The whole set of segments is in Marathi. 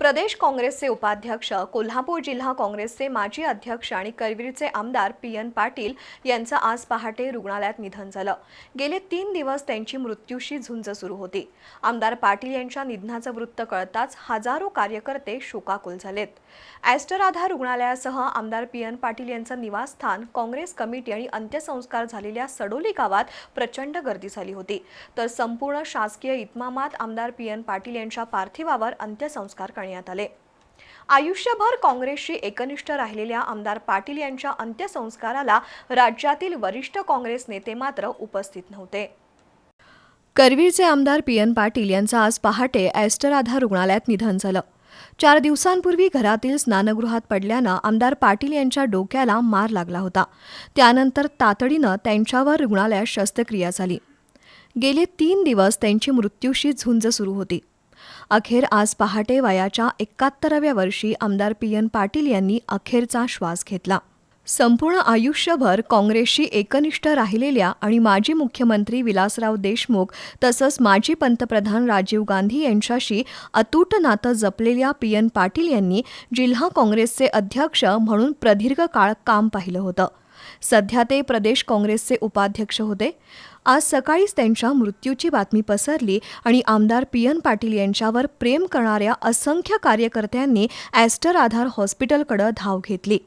प्रदेश काँग्रेसचे उपाध्यक्ष कोल्हापूर जिल्हा काँग्रेसचे माजी अध्यक्ष आणि करवीरचे आमदार पी एन पाटील यांचं आज पहाटे रुग्णालयात निधन झालं. गेले तीन दिवस त्यांची मृत्यूशी झुंज सुरू होती. आमदार पाटील यांच्या निधनाचं वृत्त कळताच हजारो कार्यकर्ते शोकाकुल झालेत. ॲस्टर आधार रुग्णालयासह आमदार पी एन पाटील यांचं निवासस्थान काँग्रेस कमिटी आणि अंत्यसंस्कार झालेल्या सडोली गावात प्रचंड गर्दी झाली होती. तर संपूर्ण शासकीय इतमामात आमदार पी एन पाटील यांच्या पार्थिवावर अंत्यसंस्कार करण्यात आले. आयुष्यभर काँग्रेसशी एकनिष्ठ राहिलेल्या आमदार पाटील यांच्या अंत्यसंस्काराला राज्यातील वरिष्ठ काँग्रेस नेते मात्र उपस्थित नव्हते. करवीरचे आमदार पी एन पाटील यांचं आज पहाटे ॲस्टराधा रुग्णालयात निधन झालं. चार दिवसांपूर्वी घरातील स्नानगृहात पडल्यानं आमदार पाटील यांच्या डोक्याला मार लागला होता. त्यानंतर तातडीनं त्यांच्यावर रुग्णालयात शस्त्रक्रिया झाली. गेले तीन दिवस त्यांची मृत्यूशी झुंज सुरू होती. अखेर आज पहाटे वयाच्या एकाहत्तराव्या वर्षी आमदार पी एन पाटील यांनी अखेरचा श्वास घेतला. संपूर्ण आयुष्यभर काँग्रेसशी एकनिष्ठ राहिलेल्या आणि माजी मुख्यमंत्री विलासराव देशमुख तसंच माजी पंतप्रधान राजीव गांधी यांच्याशी अतूट नातं जपलेल्या पी एन पाटील यांनी जिल्हा काँग्रेसचे अध्यक्ष म्हणून प्रदीर्घ काळ काम पाहिलं होतं. सध्या ते प्रदेश काँग्रेसचे उपाध्यक्ष होते. आज सकाळीच त्यांच्या मृत्यूची बातमी पसरली आणि आमदार पी एन पाटील यांच्यावर प्रेम करणाऱ्या असंख्य कार्यकर्त्यांनी ॲस्टर आधार हॉस्पिटलकडं धाव घेतली.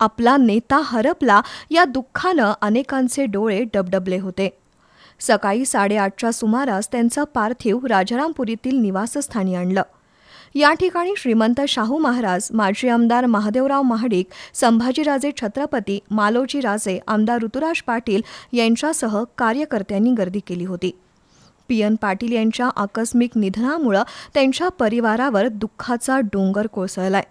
आपला नेता हरपला या दुःखानं अनेकांचे डोळे डबडबले होते. सकाळी साडेआठच्या सुमारास त्यांचं पार्थिव राजारामपुरीतील निवासस्थानी आणलं. या ठिकाणी श्रीमंत शाहू महाराज माजी आमदार महादेवराव महाडिक संभाजीराजे छत्रपती मालोजी राजे आमदार ऋतुराज पाटील यांच्यासह कार्यकर्त्यांनी गर्दी केली होती. पी. एन. पाटील यांच्या आकस्मिक निधनामुळं त्यांच्या परिवारावर दुःखाचा डोंगर कोसळलाय.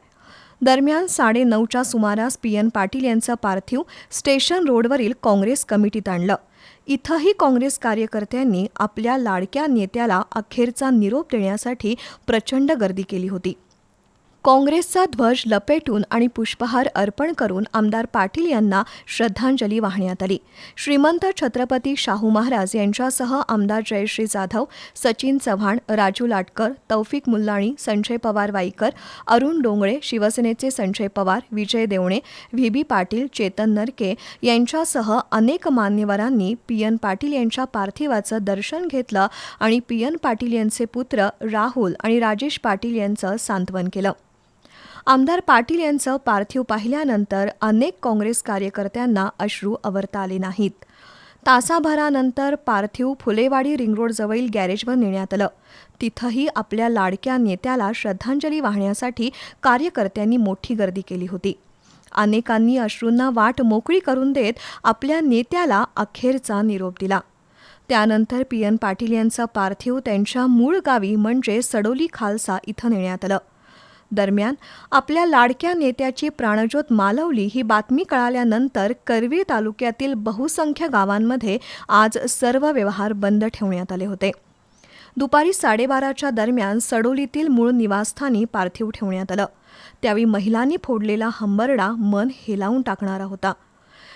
दरम्यान साडेनऊच्या सुमारास पी. एन. पाटील यांचं पार्थिव स्टेशन रोडवरील काँग्रेस कमिटीत आणलं. इथंही काँग्रेस कार्यकर्त्यांनी आपल्या लाडक्या नेत्याला अखेरचा निरोप देण्यासाठी प्रचंड गर्दी केली होती. काँग्रेसचा ध्वज लपेटून आणि पुष्पहार अर्पण करून आमदार पाटील यांना श्रद्धांजली वाहण्यात आली. श्रीमंत छत्रपती शाहू महाराज यांच्यासह आमदार जयश्री जाधव सचिन चव्हाण राजू लाटकर तौफिक मुल्लाणी संजय पवार वाईकर अरुण डोंगळे शिवसेनेचे संजय पवार विजय देवणे व्ही बी पाटील चेतन नरके यांच्यासह अनेक मान्यवरांनी पी एन पाटील यांच्या पार्थिवाचं दर्शन घेतलं आणि पी एन पाटील यांचे पुत्र राहुल आणि राजेश पाटील यांचं सांत्वन केलं. आमदार पाटील यांचं पार्थिव पाहिल्यानंतर अनेक काँग्रेस कार्यकर्त्यांना अश्रू अवरता आले नाहीत. तासाभरानंतर पार्थिव फुलेवाडी रिंगरोडजवळील गॅरेजवर नेण्यात आलं. तिथंही आपल्या लाडक्या नेत्याला श्रद्धांजली वाहण्यासाठी कार्यकर्त्यांनी मोठी गर्दी केली होती. अनेकांनी अश्रूंना वाट मोकळी करून देत आपल्या नेत्याला अखेरचा निरोप दिला. त्यानंतर पी एन पाटील यांचं पार्थिव त्यांच्या मूळ गावी म्हणजे सडोली खालसा इथं नेण्यात आलं. दरम्यान आपल्या लाडक्या नेत्याची प्राणज्योत मालवली ही बातमी कळाल्यानंतर करवीर तालुक्यातील बहुसंख्य गावांमध्ये आज सर्व व्यवहार बंद ठेवण्यात आले होते. दुपारी साडेबाराच्या दरम्यान सडोलीतील मूळ निवासस्थानी पार्थिव ठेवण्यात आलं. त्यावेळी महिलांनी फोडलेला हंबरडा मन हेलावून टाकणारा होता.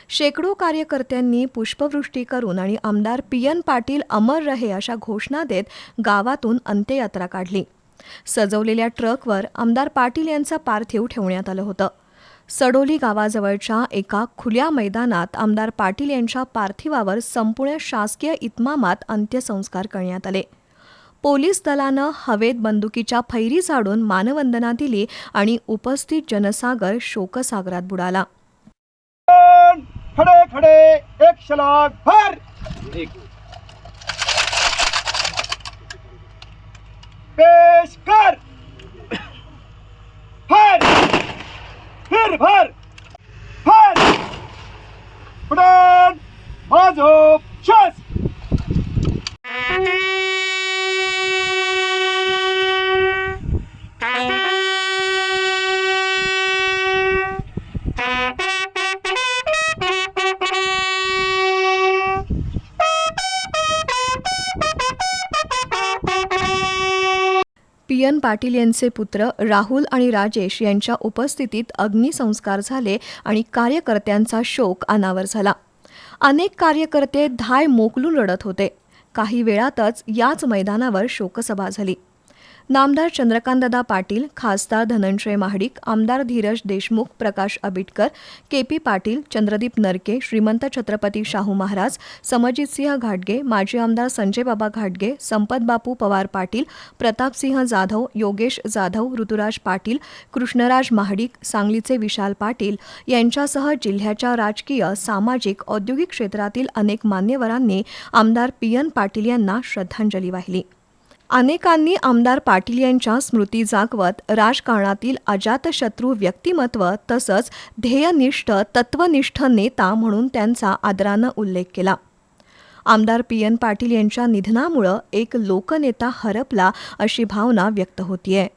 शेकडो कार्यकर्त्यांनी पुष्पवृष्टी करून आणि आमदार पी एन पाटील अमर रहे अशा घोषणा देत गावातून अंत्ययात्रा काढली. सजवलेल्या ट्रकवर आमदार पाटील यांचं पार्थिव ठेवण्यात आलं होतं. सडोली गावाजवळच्या एका खुल्या मैदानात आमदार पाटील यांच्या पार्थिवावर संपूर्ण शासकीय इतमामात अंत्यसंस्कार करण्यात आले. पोलीस दलानं हवेत बंदुकीच्या फैरी झाडून मानवंदना दिली आणि उपस्थित जनसागर शोकसागरात बुडाला. खडे खडे एक शलाग भर! पेश कर। भर फिर भर। भर उडान बाजू। शस पी एन पाटील यांचे पुत्र राहुल आणि राजेश यांच्या उपस्थितीत अग्निसंस्कार झाले आणि कार्यकर्त्यांचा शोक अनावर झाला. अनेक कार्यकर्ते धाय मोकलून रडत होते. काही वेळातच याच मैदानावर शोकसभा झाली. नामदार चंद्रकांतदादा पाटील खासदार धनंजय महाडिक आमदार धीरज देशमुख प्रकाश आबिटकर के पी पाटील चंद्रदीप नरके श्रीमंत छत्रपती शाहू महाराज समजितसिंह घाटगे माजी आमदार संजय बाबा घाटगे संपत बापू पवार पाटील प्रतापसिंह जाधव योगेश जाधव ऋतुराज पाटील कृष्णराज महाडिक सांगलीचे विशाल पाटील यांच्यासह जिल्ह्याच्या राजकीय सामाजिक औद्योगिक क्षेत्रातील अनेक मान्यवरांनी आमदार पी एन पाटील यांना श्रद्धांजली वाहिली. अनेकांनी आमदार पाटील यांच्या स्मृती जागवत राजकारणातील अजातशत्रू व्यक्तिमत्व तसंच ध्येयनिष्ठ तत्वनिष्ठ नेता म्हणून त्यांचा आदरानं उल्लेख केला. आमदार पी एन पाटील यांच्या निधनामुळं एक लोकनेता हरपला अशी भावना व्यक्त होतीये.